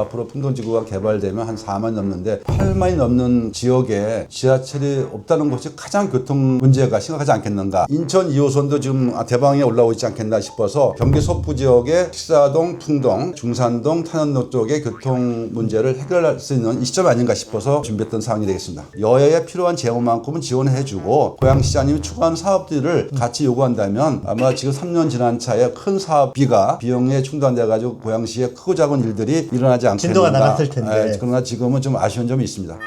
앞으로 풍동지구가 개발되면 한 4만 넘는데 8만이 넘는 지역에 지하철이 없다는 것이 가장 교통 문제가 심각하지 않겠는가. 인천 2호선도 지금 대방에 올라오고 있지 않겠나 싶어서 경기 속부 지역의 식사동, 풍동, 중산동, 탄원로 쪽의 교통 문제를 해결할 수 있는 이 시점 아닌가 싶어서 준비했던 사항이 되겠습니다. 여야에 필요한 재원만큼은 지원해주고 고양시장님이 추가하는 사업들을 같이 요구한다면 아마 지금 3년 지난 차에 큰 사업비가 비용에 충당돼가지고 고양시에 크고 작은 일들이 일어나지 않겠는가. 진도가 나갔을 텐데. 예, 그러나 지금은 좀 아쉬운 점이 있습니다.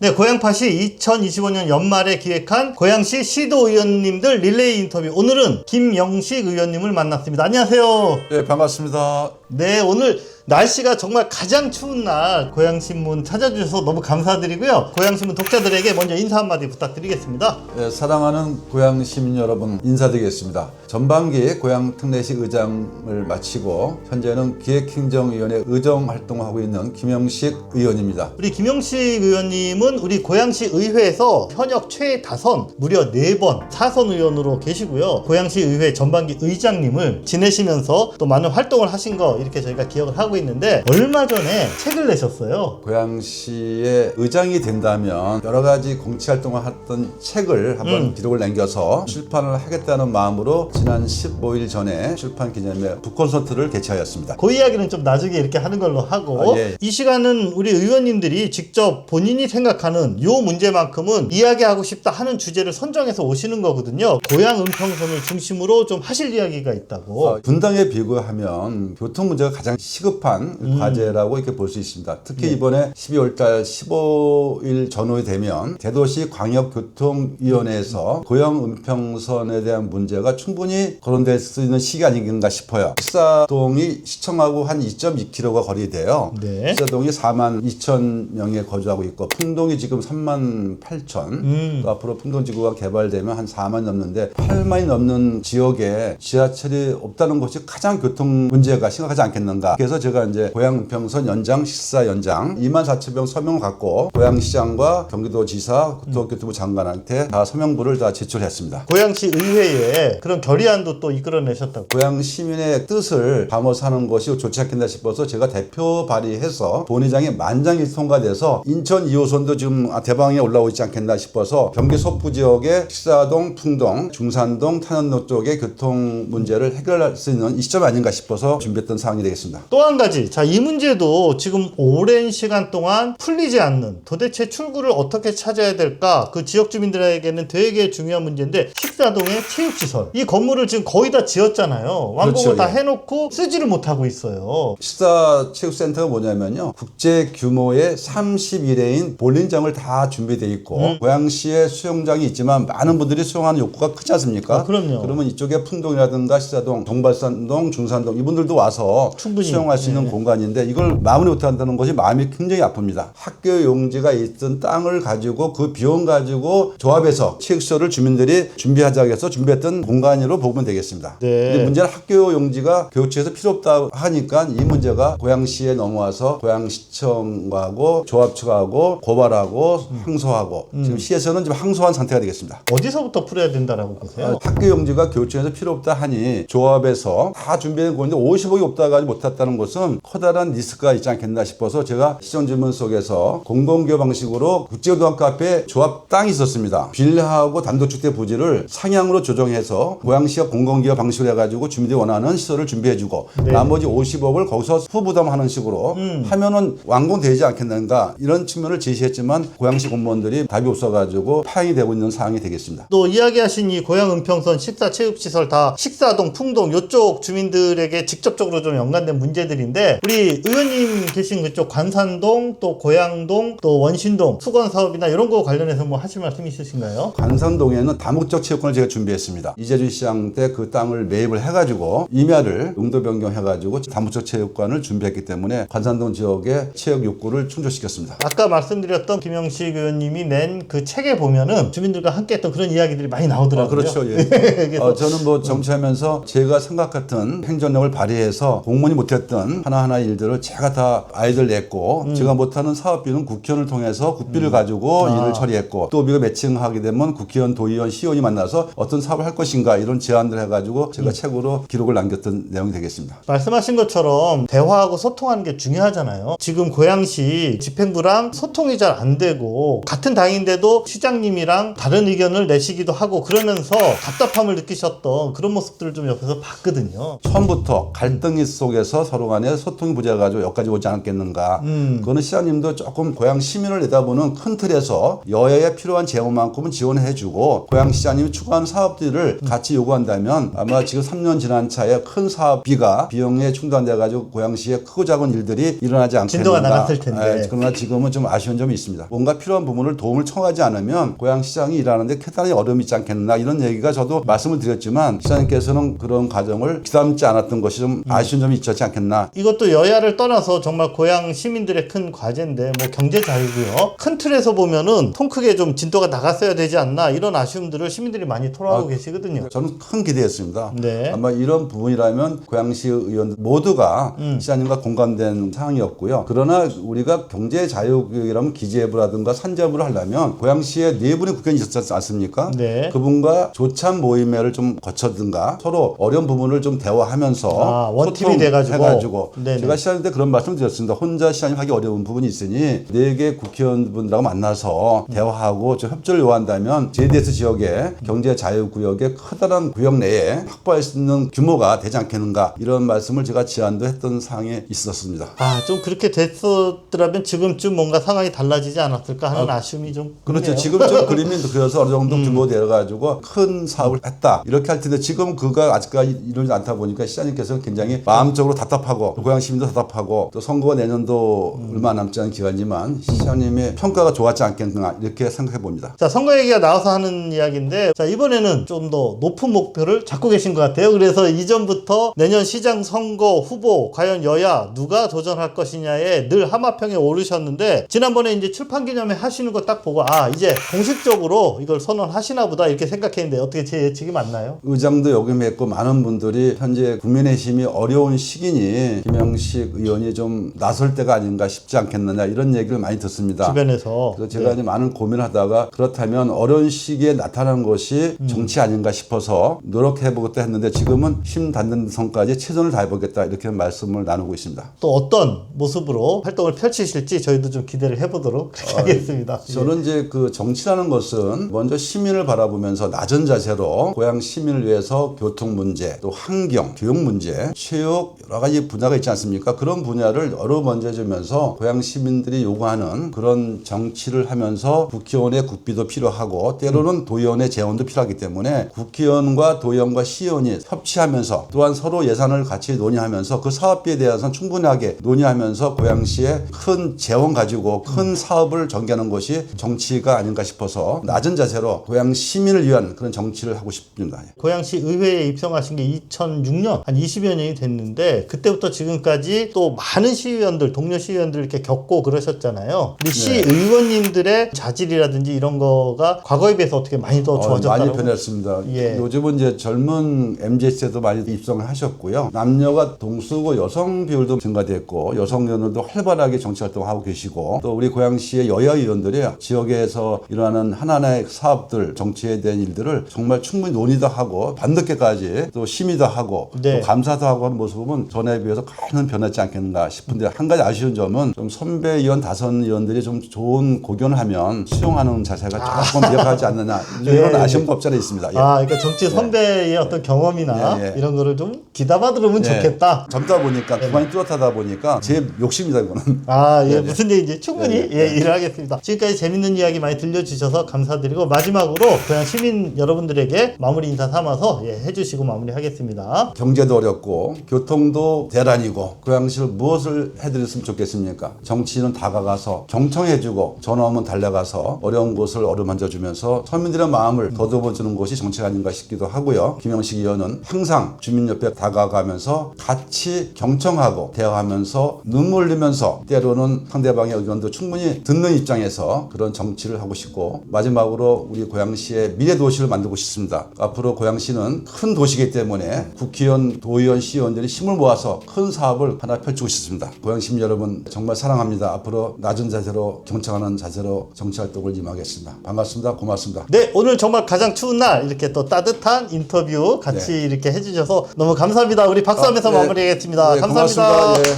네, 고양파시 2025년 연말에 기획한 고양시 시도 의원님들 릴레이 인터뷰. 오늘은 김영식 의원님을 만났습니다. 안녕하세요. 네, 반갑습니다. 네, 오늘 날씨가 정말 가장 추운 날 고양신문 찾아주셔서 너무 감사드리고요. 고양신문 독자들에게 먼저 인사 한마디 부탁드리겠습니다. 예, 사랑하는 고양 시민 여러분 인사드리겠습니다. 전반기 고양 특례시 의장을 마치고 현재는 기획행정위원회 의정 활동을 하고 있는 김영식 의원입니다. 우리 김영식 의원님은 우리 고양시 의회에서 현역 최다선 무려 4번 사선 의원으로 계시고요. 고양시 의회 전반기 의장님을 지내시면서 또 많은 활동을 하신 거 이렇게 저희가 기억을 하고 있는데 얼마 전에 책을 내셨어요. 고양시의 의장이 된다면 여러 가지 공치 활동을 했던 책을 한번 음. 기록을 남겨서 출판을 하겠다는 마음으로 지난 15일 전에 출판 기념회 북콘서트를 개최하였습니다. 그 이야기는 좀 나중에 이렇게 하는 걸로 하고 아, 예. 이 시간은 우리 의원님들이 직접 본인이 생각하는 요 문제만큼은 이야기하고 싶다 하는 주제를 선정해서 오시는 거거든요. 고향 은평선을 중심으로 좀 하실 이야기가 있다고. 어, 분당에 비교하면 교통 문제가 가장 시급한 음. 과제라고 이렇게 볼 수 있습니다. 특히 네. 이번에 12월 달 15일 전후에 되면 대도시 광역교통위원회에서 고양 은평선에 대한 문제가 충분히 거론될 수 있는 시기 아닌가 싶어요. 식사동이 시청하고 한 2.2km가 거리돼요. 네. 식사동이 4만 2천 명에 거주하고 있고 풍동이 지금 3만 8천. 음. 또 앞으로 풍동지구가 개발되면 한 4만 넘는데 8만이 넘는 지역에 지하철이 없다는 것이 가장 교통 문제가 심각 하지 않겠는가. 그래서 제가 이제 고양 은평선 연장 식사 연장 2만 4천 명 서명을 갖고 고양시장과 경기도지사, 국토교통부 장관한테 다 서명부를 다 제출했습니다. 고양시 의회에 그런 결의안도 또 이끌어내셨다고. 고양 시민의 뜻을 담아서 하는 것이 좋지 않겠나 싶어서 제가 대표 발의해서 본회장에 만장이 통과돼서 인천 2호선도 지금 대방에 올라오고 있지 않겠나 싶어서 경기 속부 지역의 식사동, 풍동, 중산동, 탄원로 쪽의 교통 문제를 해결할 수 있는 이 시점 아닌가 싶어서 준비했던 사항이 되겠습니다. 또 한 가지. 자, 이 문제도 지금 오랜 시간 동안 풀리지 않는 도대체 출구를 어떻게 찾아야 될까? 그 지역 주민들에게는 되게 중요한 문제인데 식사동의 체육시설. 이 건물을 지금 거의 다 지었잖아요. 완공을 그렇죠, 다 예. 해놓고 쓰지를 못하고 있어요. 식사 체육센터가 뭐냐면요. 국제 규모의 31회인 볼링장을 다 준비되어 있고 음. 고양시에 수영장이 있지만 많은 분들이 수영하는 욕구가 크지 않습니까? 아, 그럼요. 그러면 이쪽에 풍동이라든가 시사동, 동발산동, 중산동 이분들도 와서 충분히. 수영할 수 있는 네. 공간인데 이걸 마무리 못한다는 것이 마음이 굉장히 아픕니다. 학교 용지가 있던 땅을 가지고 그 비용 가지고 조합해서 체육시설을 주민들이 준비하자고 해서 준비했던 공간으로 보면 되겠습니다. 네. 근데 문제는 학교 용지가 교육청에서 필요 없다 하니까 이 문제가 고양시에 넘어와서 고양시청하고 조합 측하고 고발하고 항소하고 음. 지금 시에서는 지금 항소한 상태가 되겠습니다. 어디서부터 풀어야 된다라고 보세요? 학교 용지가 교육청에서 필요 없다 하니 조합에서 다 준비된 건데 50억이 없다 가지 못했다는 것은 커다란 리스크가 있지 않겠나 싶어서 제가 시정 질문 속에서 공공기업 방식으로 국제고등학교 앞에 조합 땅이 있었습니다. 빌라하고 단독주택 부지를 상향으로 조정해서 고양시가 공공기업 방식으로 해가지고 주민들이 원하는 시설을 준비해주고 네. 나머지 50억을 거기서 후부담하는 식으로 음. 하면은 완공되지 않겠는가 이런 측면을 제시했지만 고양시 공무원들이 답이 없어가지고 파행이 되고 있는 상황이 되겠습니다. 또 이야기하신 이 고양 은평선 식사 체육시설 다 식사동, 풍동 요쪽 주민들에게 직접적으로 좀 연관된 문제들인데 우리 의원님 계신 그쪽 관산동 또 고양동 또 원신동 수건 사업이나 이런 거 관련해서 뭐 하실 말씀 있으신가요? 관산동에는 다목적 체육관을 제가 준비했습니다. 이재준 시장 때 그 땅을 매입을 해가지고 임야를 용도 변경해가지고 다목적 체육관을 준비했기 때문에 관산동 지역의 체육 욕구를 충족시켰습니다. 아까 말씀드렸던 김영식 의원님이 낸 그 책에 보면은 주민들과 함께했던 그런 이야기들이 많이 나오더라고요. 아, 그렇죠. 예. 어, 저는 뭐 정치하면서 제가 생각 같은 행정력을 발휘해서 공무원이 못했던 하나하나 일들을 제가 다 아이들 냈고 음. 제가 못하는 사업비는 국회의원을 통해서 국비를 가지고 아. 일을 처리했고 또 우리가 매칭하게 되면 국회의원, 도의원, 시의원이 만나서 어떤 사업을 할 것인가 이런 제안을 해가지고 제가 음. 책으로 기록을 남겼던 내용이 되겠습니다. 말씀하신 것처럼 대화하고 소통하는 게 중요하잖아요. 지금 고양시 집행부랑 소통이 잘 안 되고 같은 당인데도 시장님이랑 다른 의견을 내시기도 하고 그러면서 답답함을 느끼셨던 그런 모습들을 좀 옆에서 봤거든요. 처음부터 갈등 속에서 서로 간에 소통이 부재해가지고 여기까지 오지 않았겠는가. 음. 그거는 시장님도 조금 고향 시민을 내다보는 큰 틀에서 여야에 필요한 재원만큼은 지원해주고 고향 시장님이 추구하는 사업들을 음. 같이 요구한다면 아마 지금 3년 지난 차에 큰 사업비가 비용에 충당돼가지고 고양시에 크고 작은 일들이 일어나지 않겠는가. 진도가 나갔을 텐데. 예, 그러나 지금은 좀 아쉬운 점이 있습니다. 뭔가 필요한 부분을 도움을 청하지 않으면 고양시장이 일하는데 대단히 어려움이 있지 않겠나 이런 얘기가 저도 말씀을 드렸지만 시장님께서는 그런 과정을 기다림지 않았던 것이 좀 음. 아쉬운 점이 있지 않겠나 이것도 여야를 떠나서 정말 고향 시민들의 큰 과제인데 뭐 경제 자유고요. 큰 틀에서 보면은 통 크게 좀 진도가 나갔어야 되지 않나 이런 아쉬움들을 시민들이 많이 토로하고 계시거든요. 저는 큰 기대했습니다. 네. 아마 이런 부분이라면 고양시 의원 모두가 음. 시장님과 공감된 사항이었고요. 그러나 우리가 경제 자유교육이라면 기재부라든가 산자부를 하려면 고양시에 네 분의 국회의원이 있었지 않습니까? 네. 그분과 조찬 모임회를 좀 거쳐든가 서로 어려운 부분을 좀 대화하면서 아, 원팀 이 소통 돼가지고. 해가지고 네네. 제가 시장님 때 그런 말씀 드렸습니다. 혼자 시장님 하기 어려운 부분이 있으니 네 개 국회의원분들하고 만나서 대화하고 좀 협조를 요한다면 JDS 지역의 경제 자유 구역의 커다란 구역 내에 확보할 수 있는 규모가 되지 않겠는가 이런 말씀을 제가 제안도 했던 사항이 있었습니다. 아, 좀 그렇게 됐었더라면 지금쯤 뭔가 상황이 달라지지 않았을까 하는 아, 쉬움좀 그렇죠. 있네요. 지금 좀 그림이 그래서 어느 정도 음. 규모 되어가지고 큰 사업을 했다. 이렇게 할 텐데 지금 그가 아직까지 이루어지지 않다 보니까 시장님께서는 굉장히 마음적으로 답답하고 고향 시민도 답답하고 또 선거가 내년도 음. 얼마 남지 않은 기간이지만 시장님의 평가가 좋았지 않겠는가 이렇게 생각해 봅니다. 자, 선거 얘기가 나와서 하는 이야기인데, 자, 이번에는 좀 더 높은 목표를 잡고 계신 것 같아요. 그래서 이전부터 내년 시장 선거 후보, 과연 여야 누가 도전할 것이냐에 늘 하마평에 오르셨는데, 지난번에 이제 출판 기념회 하시는 거 딱 보고, 아, 이제 공식적으로 이걸 선언하시나 보다 이렇게 생각했는데, 어떻게 제 예측이 맞나요? 의장도 역임했고 많은 분들이 현재 국민의힘이 어려운 시기니 김영식 의원이 좀 나설 때가 아닌가 싶지 않겠느냐 이런 얘기를 많이 듣습니다. 주변에서. 그래서 제가 이제 많은 고민을 하다가 그렇다면 어려운 시기에 나타나는 것이 정치 아닌가 싶어서 노력해보겠다 했는데 지금은 힘 닿는 선까지 최선을 다해보겠다 이렇게 말씀을 나누고 있습니다. 또 어떤 모습으로 활동을 펼치실지 저희도 좀 기대를 해보도록 그렇게 하겠습니다. 저는 이제 그 정치라는 것은 먼저 시민을 바라보면서 낮은 자세로 고향 시민을 위해서 교통 문제, 또 환경, 교육 문제, 체육 여러 가지 분야가 있지 않습니까? 그런 분야를 여러 먼저 해주면서 고향 시민들이 요구하는 그런 정치를 하면서 국회의원의 국비도 필요하고 때로는 도의원의 재원도 필요하기 때문에 국회의원과 도의원과 시의원이 협치하면서 또한 서로 예산을 같이 논의하면서 그 사업비에 대해서는 충분하게 논의하면서 고양시에 큰 재원 가지고 큰 사업을 전개하는 것이 정치가 아닌가 싶어서 낮은 자세로 고양 시민을 위한 그런 정치를 하고 싶습니다. 고양시 의회에 입성하신 게 2006년 한 20여 년이 됐는데 그때부터 지금까지 또 많은 시의원들 동료 시의원들 이렇게 겪고 그러셨잖아요. 우리 시의원님들의 자질이라든지 이런 거가 과거에 비해서 어떻게 많이 더 어, 좋아졌다고? 많이 변했습니다. 예. 요즘은 이제 젊은 MZ 세도 많이 입성을 하셨고요. 남녀가 동수고 여성 비율도 증가됐고 여성 의원들도 활발하게 정치 활동하고 계시고 또 우리 고양시의 여야 의원들이 지역에서 일어나는 하나하나의 사업들 정치에 대한 일들을 정말 충분히 논의도 하고 밤늦게까지 또 심의도 하고 네. 또 감사도 하고 하는 모습 은 전에 비해서 큰 변하지 않겠는가 싶은데 한 가지 아쉬운 점은 좀 선배 의원 다선 의원들이 좀 좋은 고견을 하면 수용하는 자세가 조금 미약하지 않느냐 이런 네, 아쉬움도 없지 않아 있습니다. 예. 아, 그러니까 정치 선배의 어떤 경험이나 예, 예. 이런 거를 좀 기담아 들으면 예. 좋겠다. 젊다 보니까 그만이 뚜렷하다 보니까 제 욕심이다 이거는. 아, 예, 네, 네. 무슨 얘기인지 충분히 네, 네, 예, 일을 하겠습니다. 지금까지 재밌는 이야기 많이 들려주셔서 감사드리고 마지막으로 고양 시민 여러분들에게 마무리 인사 삼아서 예, 해주시고 마무리하겠습니다. 경제도 어렵고 교통 도 대란이고 고양시를 무엇을 해드렸으면 좋겠습니까? 정치인은 다가가서 경청해주고 전화 오면 달려가서 어려운 곳을 어루만져 주면서 서민들의 마음을 더듬어주는 것이 정치가 아닌가 싶기도 하고요. 김영식 의원은 항상 주민 옆에 다가가면서 같이 경청하고 대화하면서 눈물 흘리면서 때로는 상대방의 의견도 충분히 듣는 입장에서 그런 정치를 하고 싶고 마지막으로 우리 고양시의 미래 도시를 만들고 싶습니다. 앞으로 고양시는 큰 도시이기 때문에 국회의원, 도의원, 시의원들이 힘을 모아서 큰 사업을 하나 펼치고 싶습니다. 고향시민 여러분 정말 사랑합니다. 앞으로 낮은 자세로 경청하는 자세로 정치활동을 임하겠습니다. 반갑습니다. 고맙습니다. 네, 오늘 정말 가장 추운 날 이렇게 또 따뜻한 인터뷰 같이 네. 이렇게 해주셔서 너무 감사합니다. 우리 박수하면서 아, 네. 마무리하겠습니다. 네, 감사합니다. 고맙습니다. 예.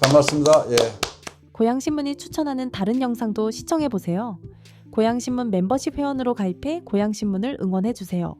반갑습니다. 예. 고양신문이 추천하는 다른 영상도 시청해보세요. 고양신문 멤버십 회원으로 가입해 고양신문을 응원해주세요.